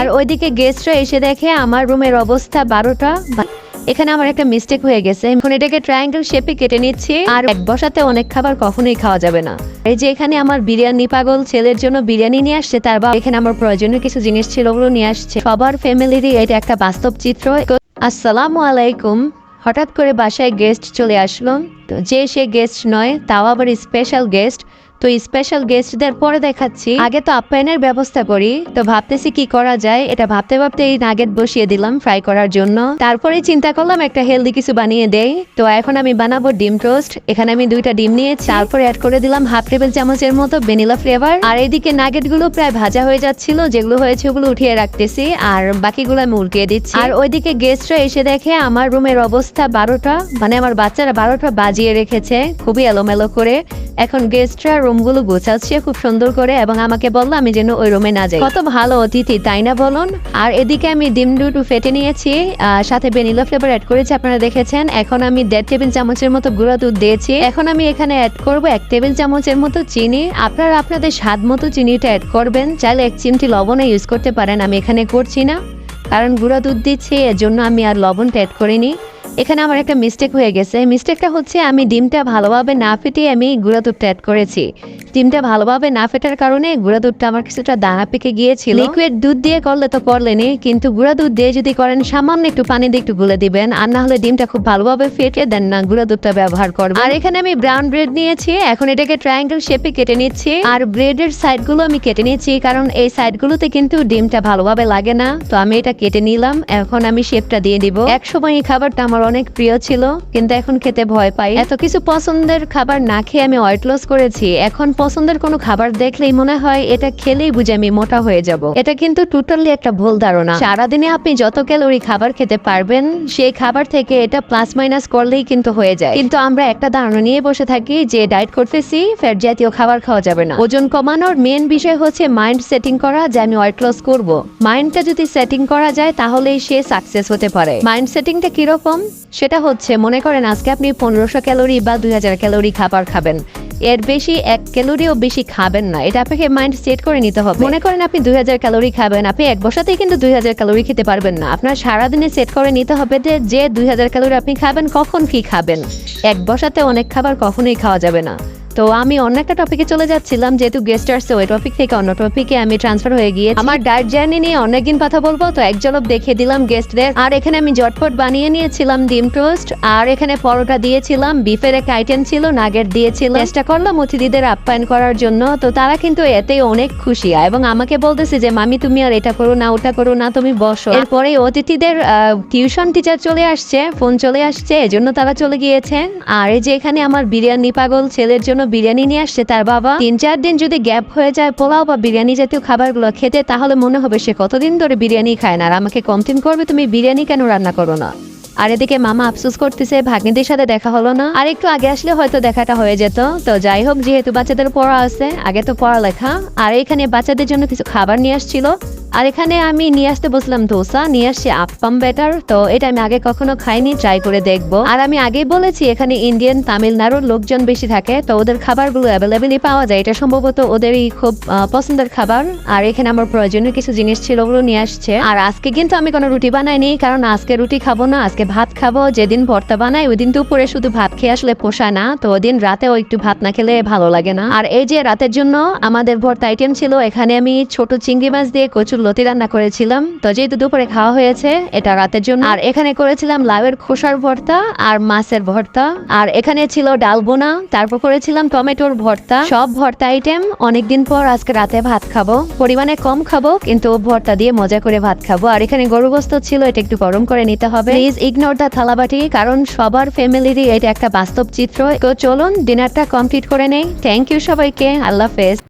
আর ওইদিকে গেস্টরা এসে দেখে আমার রুমের অবস্থা বারোটা। এখানে আমার একটা মিস্টেক হয়ে গেছে। এখন এটাকে ট্রায়াঙ্গেল শেপে কেটে নিচ্ছি। আর এক বসাতে অনেক খাবার কখনোই খাওয়া যাবে না। এই যে এখানে আমার বিরিয়ানি পাগল ছেলের জন্য বিরিয়ানি নিয়ে আসছে, তার বা এখানে আমার প্রয়োজনীয় কিছু জিনিস ছিল ওগুলো নিয়ে আসছে। সবার ফ্যামিলিরই এটা একটা বাস্তব চিত্র। আসসালামু আলাইকুম। হঠাৎ করে বাসায় গেস্ট চলে আসলো। তো যে সে গেস্ট নয়, তাও আবার স্পেশাল গেস্ট তো স্পেশাল গেস্টদের পরে দেখাচ্ছি। আগে তো আপ্যায়নের ব্যবস্থা করি, তো ভাবতেছি কি করা যায়, এটা ভাবতে ভাবতে এই নাগেট বসিয়ে দিলাম ফ্রাই করার জন্য। তারপরে চিন্তা করলাম একটা হেলদি কিছু বানিয়ে দেই। তো এখন আমি বানাবো ডিম টোস্ট, এখানে আমি দুইটা ডিম নিয়েছি, তারপরে অ্যাড করে দিলাম হাফ টেবিল চামচের মতো ভ্যানিলা ফ্লেভার আর এইদিকে নাগেটগুলো প্রায় ভাজা হয়ে যাচ্ছিল, যেগুলো হয়েছে ওগুলো উঠিয়ে রাখতেছি, আর বাকিগুলো আমি উল্টিয়ে দিচ্ছি। আর ওইদিকে গেস্টরা এসে দেখে আমার রুমের অবস্থা বারোটা মানে আমার বাচ্চারা বারোটা বাজিয়ে রেখেছে, খুবই এলোমেলো করে। এখন গেস্টরা রুমগুলো গোছাচ্ছে, খুব সুন্দর করে, এবং আমাকে বলল আমি যেন ওই রুমে না যাই। কত ভালো অতিথি, তাই না বলুন? আর এদিকে আমি ডিম দুটো ফেটে নিয়েছি সাথে ভ্যানিলা ফ্লেভার অ্যাড করেছি, আপনারা দেখেছেন। এখন আমি দেড় টেবিল চামচের মতো গুঁড়া দুধ দিয়েছি। এখন আমি এখানে অ্যাড করব এক টেবিল চামচের মতো চিনি। আপনারা আপনাদের স্বাদ মতো চিনিটা অ্যাড করবেন, চাইলে এক চিমটি লবণে ইউজ করতে পারেন, আমি এখানে করছি না। কারণ গুঁড়া দুধ দিচ্ছি, এর জন্য আমি আর লবণটা অ্যাড করিনি। এখানে আমার একটা মিস্টেক হয়ে গেছে। মিস্টেকটা হচ্ছে আমি ডিমটা ভালোভাবে না ফেটিয়ে আমি গুঁড়া দুধটা অ্যাড করেছি। ডিমটা ভালোভাবে না ফেটার কারণে গুঁড়া দুধটা আমার কিছুটা দানা পেকে গিয়েছিল। লিকুইড দুধ দিয়ে করলে তো করলেনি কিন্তু গুঁড়া দুধ দিয়ে যদি করেন সামান্য একটু পানি দিয়ে একটু গুলে দিবেন আর না হলে ডিমটা খুব ভালোভাবে ফেটে দেন না গুঁড়া দুধটা ব্যবহার করবেন। আর এখানে আমি ব্রাউন ব্রেড নিয়েছি এখন এটাকে ট্রায়াঙ্গেল শেপে কেটে নিচ্ছি। আর ব্রেডের সাইডগুলো আমি কেটে নিচ্ছি কারণ এই সাইডগুলোতে কিন্তু ডিমটা ভালোভাবে লাগে না। তো আমি এটা কেটে নিলাম এখন আমি শেপটা দিয়ে দিব। এক সময় এই খাবারটা আমার অনেক প্রিয় ছিল, কিন্তু এখন খেতে ভয় পাই। এত কিছু পছন্দের খাবার না খেয়ে আমি ওয়েট লস করেছি। এখন পছন্দের কোনো খাবার দেখলেই মনে হয় এটা খেলেই বুঝে আমি মোটা হয়ে যাব। এটা কিন্তু টোটালি একটা ভুল ধারণা। সারাদিনে আপনি যত ক্যালোরি খাবার খেতে পারবেন, সেই খাবার থেকে এটা প্লাস মাইনাস করলেই কিন্তু হয়ে যায়। কিন্তু আমরা একটা ধারণা নিয়ে বসে থাকি যে ডায়েট করতেছি ফ্যাট জাতীয় খাবার খাওয়া যাবে না। ওজন কমানোর মেন বিষয় হচ্ছে মাইন্ড সেটিং করা যে আমি ওয়েট লস করব। মাইন্ডটা যদি সেটিং করা যায়, তাহলেই সে সাকসেস হতে পারে। মাইন্ড সেটিংটা কীরকম? সেটা হচ্ছে, মনে করেন আজকে আপনি পনেরোশো ক্যালোরি বা দুই হাজার ক্যালোরি খাবার খাবেন। এর বেশি এক ক্যালোরিও বেশি খাবেন না। এটা আপনাকে মাইন্ড সেট করে নিতে হবে। মনে করেন আপনি দুই হাজার ক্যালোরি খাবেন, আপনি এক বসাতেই কিন্তু দুই হাজার ক্যালোরি খেতে পারবেন না। আপনার সারাদিনে সেট করে নিতে হবে যে যে দুই হাজার ক্যালোরি আপনি খাবেন, কখন কি খাবেন? এক বসাতে অনেক খাবার কখনোই খাওয়া যাবে না। তো আমি অন্য একটা টপিকে চলে যাচ্ছিলাম, যেহেতু গেস্ট আসছে ওই টপিক থেকে অন্য টপিকে আমি ট্রান্সফার হয়ে গিয়ে আমার ডায়েট জার্নি নিয়ে অনেকদিন কথা বলব, তো এক জলব দেখিয়ে দিলাম গেস্টদের আর এখানে আমি জটপট বানিয়ে নিয়েছিলাম ডিম টোস্ট, আর এখানে পরোটা দিয়েছিলাম বিফের একটা আইটেম ছিল নাগেট দিয়েছিল চেষ্টা করলাম অতিথিদের আপ্যায়ন করার জন্য, তো তারা কিন্তু এতেই অনেক খুশি। এবং আমাকে বলতেছে যে, মামি, তুমি আর এটা করো না, ওটা করো না, তুমি বসো। এরপরে অতিথিদের টিউশন টিচার চলে আসছে ফোন চলে আসছে, এজন্য তারা চলে গিয়েছে আর এই যে এখানে আমার বিরিয়ানি পাগল ছেলের জন্য বিরিয়ানি নিয়ে আসছে তার বাবা। তিন, চার দিন যদি গ্যাপ হয়ে যায়, পোলাও বা বিরিয়ানি জাতীয় খাবারগুলো খেতে, তাহলে মনে হবে সে কতদিন ধরে বিরিয়ানি খায় না। আর আমাকে কমপ্লেন করবে, তুমি বিরিয়ানি কেন রান্না করো না? আর এদিকে মামা আফসোস করতেছে, ভাগ্নিদের সাথে দেখা হলো না। আর একটু আগে আসলে হয়তো দেখাটা হয়ে যেত। তো যাই হোক, যেহেতু বাচ্চাদের পড়া আছে, আগে তো পড়ালেখা। আর এখানে বাচ্চাদের জন্য কিছু খাবার নিয়ে আসছিল। আর এখানে আমি নিয়ে আসতে বসলাম ধোসা, নিয়ে আসছি আপ্পাম ব্যাটার তো এটা আমি আগে কখনো খাইনি ট্রাই করে দেখব। আর আমি আগেই বলেছি, এখানে ইন্ডিয়ান তামিলনাড়ুর লোকজন বেশি থাকে, তো ওদের খাবারগুলো অ্যাভেলেবেলই পাওয়া যায়। এটা সম্ভবত ওদেরই খুব পছন্দের খাবার। আর এখানে আমার প্রয়োজনীয় কিছু জিনিস ছিল ওগুলো নিয়ে আসছে। আর আজকে কিন্তু আমি কোনো রুটি বানাইনি, কারণ আজকে রুটি খাব না, আজকে ভাত খাব। যেদিন ভর্তা বানাই, ওই দিন দুপুরে শুধু ভাত খেয়ে আসলে পোষায় না, তো ওদিন রাতেও একটু ভাত না খেলে ভালো লাগে না। আর এই যে রাতের জন্য আমাদের ভর্তা আইটেম ছিল, এখানে আমি ছোট চিংড়ি মাছ দিয়ে কচুর লতি রান্না করেছিলাম। তো যেহেতু দুপুরে খাওয়া হয়েছে, এটা রাতের জন্য। আর এখানে করেছিলাম লাউয়ের খোসার ভর্তা আর মাছের ভর্তা। আর এখানে ছিল ডাল বোনা, তারপর করেছিলাম টমেটোর ভর্তা। সব ভর্তা আইটেম অনেকদিন পর আজকে রাতে ভাত খাব। পরিমাণে কম খাব, কিন্তু ভর্তা দিয়ে মজা করে ভাত খাব। আর এখানে গরু গোস্ত ছিল, এটা একটু গরম করে নিতে হবে। প্লিজ ইগনোর দ্য থালাবাটি, কারণ সবার ফ্যামিলিরই এটা একটা বাস্তব চিত্র। তো চলুন ডিনারটা কমপ্লিট করে নেই। থ্যাংক ইউ সবাইকে, আল্লাহ হাফেজ।